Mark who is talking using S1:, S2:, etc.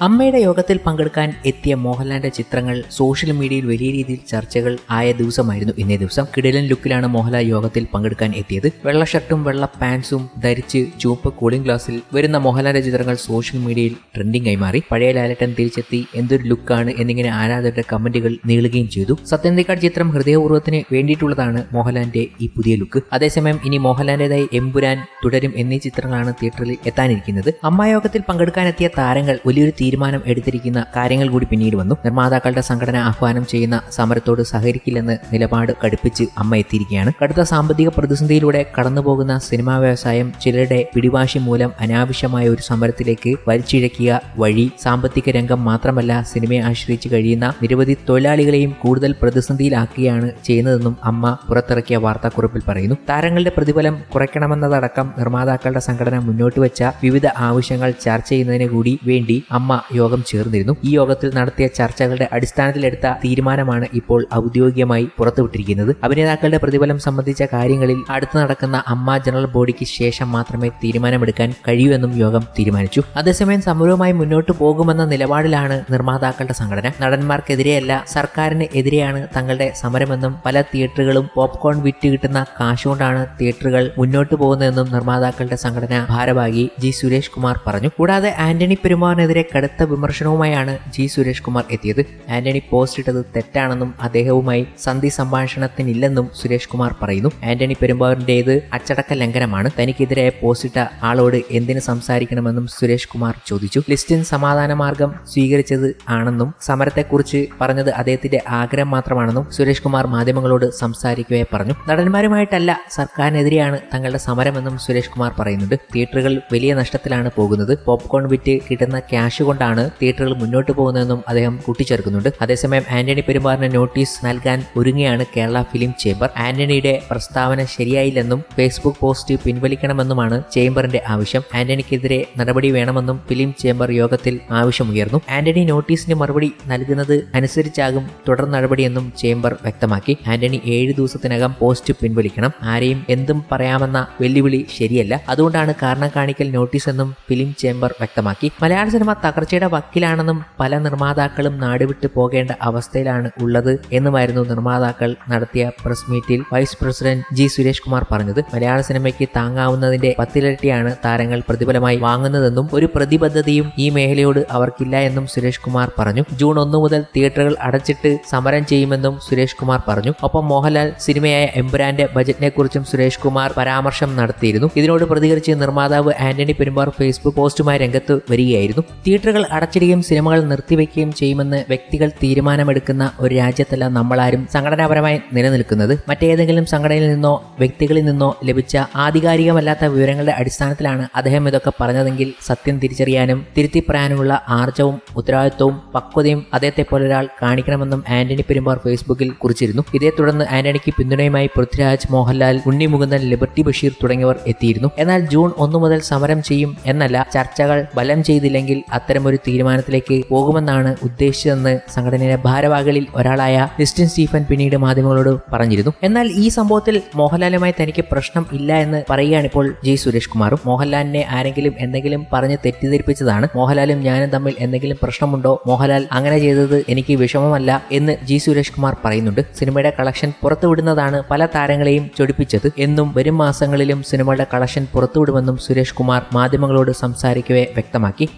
S1: അമ്മയുടെ യോഗത്തിൽ പങ്കെടുക്കാൻ എത്തിയ മോഹൻലാലിന്റെ ചിത്രങ്ങൾ സോഷ്യൽ മീഡിയയിൽ വലിയ രീതിയിൽ ചർച്ചകൾ ആയ ദിവസമായിരുന്നു ഇന്നേ ദിവസം. കിടിലൻ ലുക്കിലാണ് മോഹൻലാൽ യോഗത്തിൽ പങ്കെടുക്കാൻ എത്തിയത്. വെള്ള ഷർട്ടും വെള്ള പാൻസും ധരിച്ച് ചുവപ്പ് കൂളിംഗ് ഗ്ലാസിൽ വരുന്ന മോഹൻലാലിന്റെ ചിത്രങ്ങൾ സോഷ്യൽ മീഡിയയിൽ ട്രെൻഡിംഗ് ആയി മാറി. പഴയ ലാലട്ടൻ തിരിച്ചെത്തി എന്തൊരു ലുക്കാണ് എന്നിങ്ങനെ ആരാധകരുടെ കമന്റുകൾ നീളുകയും ചെയ്തു. സത്യന്തിക്കാട് ചിത്രം ഹൃദയപൂർവത്തിന് വേണ്ടിയിട്ടുള്ളതാണ് മോഹൻലാലിന്റെ ഈ പുതിയ ലുക്ക്. അതേസമയം ഇനി മോഹൻലാലിന്റേതായി എമ്പുരാൻ തുടരും എന്നീ ചിത്രങ്ങളാണ് തിയേറ്ററിൽ എത്താനിരിക്കുന്നത്. അമ്മായോഗത്തിൽ പങ്കെടുക്കാനെത്തിയ താരങ്ങൾ വലിയൊരു തീരുമാനം എടുത്തിരിക്കുന്ന കാര്യങ്ങൾ കൂടി പിന്നീട് വന്നു. നിർമ്മാതാക്കളുടെ സംഘടന ആഹ്വാനം ചെയ്യുന്ന സമരത്തോട് സഹകരിക്കില്ലെന്ന് നിലപാട് കടുപ്പിച്ച് അമ്മ എത്തിയിരിക്കുകയാണ്. കടുത്ത സാമ്പത്തിക പ്രതിസന്ധിയിലൂടെ കടന്നുപോകുന്ന സിനിമാ വ്യവസായം ചിലരുടെ പിടിവാശി മൂലം അനാവശ്യമായ ഒരു സമരത്തിലേക്ക് വലിച്ചിഴക്കിയ വഴി സാമ്പത്തിക രംഗം മാത്രമല്ല സിനിമയെ ആശ്രയിച്ച് കഴിയുന്ന നിരവധി തൊഴിലാളികളെയും കൂടുതൽ പ്രതിസന്ധിയിലാക്കുകയാണ് ചെയ്യുന്നതെന്നും അമ്മ പുറത്തിറക്കിയ വാർത്താക്കുറിപ്പിൽ പറയുന്നു. താരങ്ങളുടെ പ്രതിഫലം കുറയ്ക്കണമെന്നതടക്കം നിർമ്മാതാക്കളുടെ സംഘടന മുന്നോട്ട് വെച്ച വിവിധ ആവശ്യങ്ങൾ ചർച്ച ചെയ്യുന്നതിന് കൂടി വേണ്ടി അമ്മ യോഗം ചേർന്നിരുന്നു. ഈ യോഗത്തിൽ നടത്തിയ ചർച്ചകളുടെ അടിസ്ഥാനത്തിലെടുത്ത തീരുമാനമാണ് ഇപ്പോൾ ഔദ്യോഗികമായി പുറത്തുവിട്ടിരിക്കുന്നത്. അഭിനേതാക്കളുടെ പ്രതിഫലം സംബന്ധിച്ച കാര്യങ്ങളിൽ അടുത്ത് നടക്കുന്ന അമ്മ ജനറൽ ബോഡിക്ക് ശേഷം മാത്രമേ തീരുമാനമെടുക്കാൻ കഴിയൂ എന്നും യോഗം തീരുമാനിച്ചു. അതേസമയം സമരവുമായി മുന്നോട്ട് പോകുമെന്ന നിലപാടിലാണ് നിർമ്മാതാക്കളുടെ സംഘടന. നടന്മാർക്കെതിരെയല്ല സർക്കാരിന് എതിരെയാണ് തങ്ങളുടെ സമരമെന്നും പല തിയേറ്ററുകളും പോപ്കോൺ വിറ്റ് കിട്ടുന്ന കാശുകൊണ്ടാണ് തിയേറ്ററുകൾ മുന്നോട്ട് പോകുന്നതെന്നും നിർമ്മാതാക്കളുടെ സംഘടന ഭാരവാഹി ജി സുരേഷ് കുമാർ പറഞ്ഞു. കൂടാതെ ആന്റണി പെരുമാറിനെതിരെ കടുത്ത വിമർശനവുമായാണ് ജി സുരേഷ് കുമാർ എത്തിയത്. ആന്റണി പോസ്റ്റ് ഇട്ടത് തെറ്റാണെന്നും അദ്ദേഹവുമായി സന്ധി സംഭാഷണത്തിനില്ലെന്നും സുരേഷ് കുമാർ പറയുന്നു. ആന്റണി പെരുമ്പാവൂരിന്റേത് അച്ചടക്ക ലംഘനമാണ്. തനിക്കെതിരെ പോസ്റ്റ് ഇട്ട ആളോട് എന്തിന് സംസാരിക്കണമെന്നും സുരേഷ് കുമാർ ചോദിച്ചു. ലിസ്റ്റിൻ സമാധാന മാർഗം സ്വീകരിച്ചത് ആണെന്നും സമരത്തെക്കുറിച്ച് പറഞ്ഞത് അദ്ദേഹത്തിന്റെ ആഗ്രഹം മാത്രമാണെന്നും സുരേഷ് കുമാർ മാധ്യമങ്ങളോട് സംസാരിക്കുകയെ പറഞ്ഞു. നടന്മാരുമായിട്ടല്ല സർക്കാരിനെതിരെയാണ് തങ്ങളുടെ സമരമെന്നും സുരേഷ് കുമാർ പറയുന്നുണ്ട്. തിയേറ്ററുകൾ വലിയ നഷ്ടത്തിലാണ് പോകുന്നത്. പോപ്കോൺ വിറ്റ് കിട്ടുന്ന ക്യാഷ് കൊണ്ടാണ് തിയേറ്ററുകൾ മുന്നോട്ട് പോകുന്നതെന്നും അദ്ദേഹം കൂട്ടിച്ചേർക്കുന്നുണ്ട്. അതേസമയം ആന്റണി പെരുമാറിന് നോട്ടീസ് നൽകാൻ ഒരുങ്ങിയാണ് കേരള ഫിലിം ചേംബർ. ആന്റണിയുടെ പ്രസ്താവന ശരിയായില്ലെന്നും ഫേസ്ബുക്ക് പോസ്റ്റ് പിൻവലിക്കണമെന്നുമാണ് ചേംബറിന്റെ ആവശ്യം. ആന്റണിക്കെതിരെ നടപടി വേണമെന്നും ഫിലിം ചേംബർ യോഗത്തിൽ ആവശ്യമുയർന്നു. ആന്റണി നോട്ടീസിന് മറുപടി നൽകുന്നത് അനുസരിച്ചാകും തുടർ നടപടിയെന്നും ചേംബർ വ്യക്തമാക്കി. ആന്റണി ഏഴ് ദിവസത്തിനകം പോസ്റ്റ് പിൻവലിക്കണം. ആരെയും എന്തും പറയാമെന്ന വെല്ലുവിളി ശരിയല്ല. അതുകൊണ്ടാണ് കാരണം കാണിക്കൽ നോട്ടീസ് എന്നും ഫിലിം ചേംബർ വ്യക്തമാക്കി. മലയാള സിനിമ തകർച്ചയുടെ വക്കിലാണെന്നും പല നിർമ്മാതാക്കളും നാടുവിട്ട് പോകേണ്ട അവസ്ഥയിലാണ് ഉള്ളത് എന്നുമായിരുന്നു നിർമ്മാതാക്കൾ നടത്തിയ പ്രസ് മീറ്റിൽ vice president G Suresh Kumar പറഞ്ഞത്. മലയാള സിനിമയ്ക്ക് താങ്ങാവുന്നതിന്റെ പത്തിരട്ടിയാണ് താരങ്ങൾ പ്രതിഫലമായി വാങ്ങുന്നതെന്നും ഒരു പ്രതിബദ്ധതയും ഈ മേഖലയോട് അവർക്കില്ല എന്നും സുരേഷ് കുമാർ പറഞ്ഞു. ജൂൺ ഒന്ന് മുതൽ തിയേറ്ററുകൾ അടച്ചിട്ട് സമരം ചെയ്യുമെന്നും സുരേഷ് കുമാർ പറഞ്ഞു. ഒപ്പം മോഹൻലാൽ സിനിമയായ എംപുരാന്റെ ബജറ്റിനെ കുറിച്ചും സുരേഷ് കുമാർ പരാമർശം നടത്തിയിരുന്നു. ഇതിനോട് പ്രതികരിച്ച് നിർമ്മാതാവ് ആന്റണി പെരുമ്പാർ ഫേസ്ബുക്ക് പോസ്റ്റുമായി രംഗത്ത് വരികയായിരുന്നു. തിയേറ്ററുകൾ അടച്ചിടുകയും സിനിമകൾ നിർത്തിവെക്കുകയും ചെയ്യുമെന്ന് വ്യക്തികൾ തീരുമാനമെടുക്കുന്ന ഒരു രാജ്യത്തല്ല നമ്മളാരും സംഘടനാപരമായി നിലനിൽക്കുന്നത്. മറ്റേതെങ്കിലും സംഘടനയിൽ നിന്നോ വ്യക്തികളിൽ നിന്നോ ലഭിച്ച ആധികാരികമല്ലാത്ത വിവരങ്ങളുടെ അടിസ്ഥാനത്തിലാണ് അദ്ദേഹം ഇതൊക്കെ പറഞ്ഞതെങ്കിൽ സത്യം തിരിച്ചറിയാനും തിരുത്തി പറയാനുമുള്ള ആർജവും ഉത്തരവാദിത്വവും പക്വതയും അദ്ദേഹത്തെ പോലൊരാൾ കാണിക്കണമെന്നും ആന്റണി പെരുമ്പാർ ഫേസ്ബുക്കിൽ കുറിച്ചിരുന്നു. ഇതേ തുടർന്ന് ആന്റണിക്ക് പിന്തുണയുമായി പൃഥ്വിരാജ് മോഹൻലാൽ ഉണ്ണി മുകുന്ദൻ ലിബർട്ടി ബഷീർ തുടങ്ങിയവർ എത്തിയിരുന്നു. എന്നാൽ ജൂൺ ഒന്നു മുതൽ സമരം ചെയ്യും എന്നല്ല ചർച്ചകൾ ബലം ചെയ്തില്ലെങ്കിൽ അത്തരമൊരു തീരുമാനത്തിലേക്ക് പോകുമെന്നാണ് ഉദ്ദേശിച്ചതെന്ന് സംഘടനയിലെ ഭാരവാഹികളിൽ ഒരാളായ ക്രിസ്റ്റിൻ സ്റ്റീഫൻ പിന്നീട് മാധ്യമങ്ങളോട് പറഞ്ഞിരുന്നു. എന്നാൽ ഈ സംഭവത്തിൽ മോഹൻലാലുമായി തനിക്ക് പ്രശ്നം ഇല്ല എന്ന് പറയുകയാണിപ്പോൾ ജി സുരേഷ് കുമാറും. മോഹൻലാലിനെ ആരെങ്കിലും എന്തെങ്കിലും പറഞ്ഞ് തെറ്റിദ്ധരിപ്പിച്ചതാണ്. മോഹൻലാലും ഞാനും തമ്മിൽ എന്തെങ്കിലും പ്രശ്നമുണ്ടോ? മോഹൻലാൽ അങ്ങനെ ചെയ്തത് എനിക്ക് വിഷമമല്ല എന്ന് ജി സുരേഷ് കുമാർ പറയുന്നുണ്ട്. സിനിമയുടെ കളക്ഷൻ പുറത്തുവിടുന്നതാണ് പല താരങ്ങളെയും ചൊടിപ്പിച്ചത്. എന്നും വരും മാസങ്ങളിലും സിനിമയുടെ കളക്ഷൻ പുറത്തുവിടുമെന്നും സുരേഷ് കുമാർ മാധ്യമങ്ങളോട് സംസാരിക്കവേ വ്യക്തമാക്കി.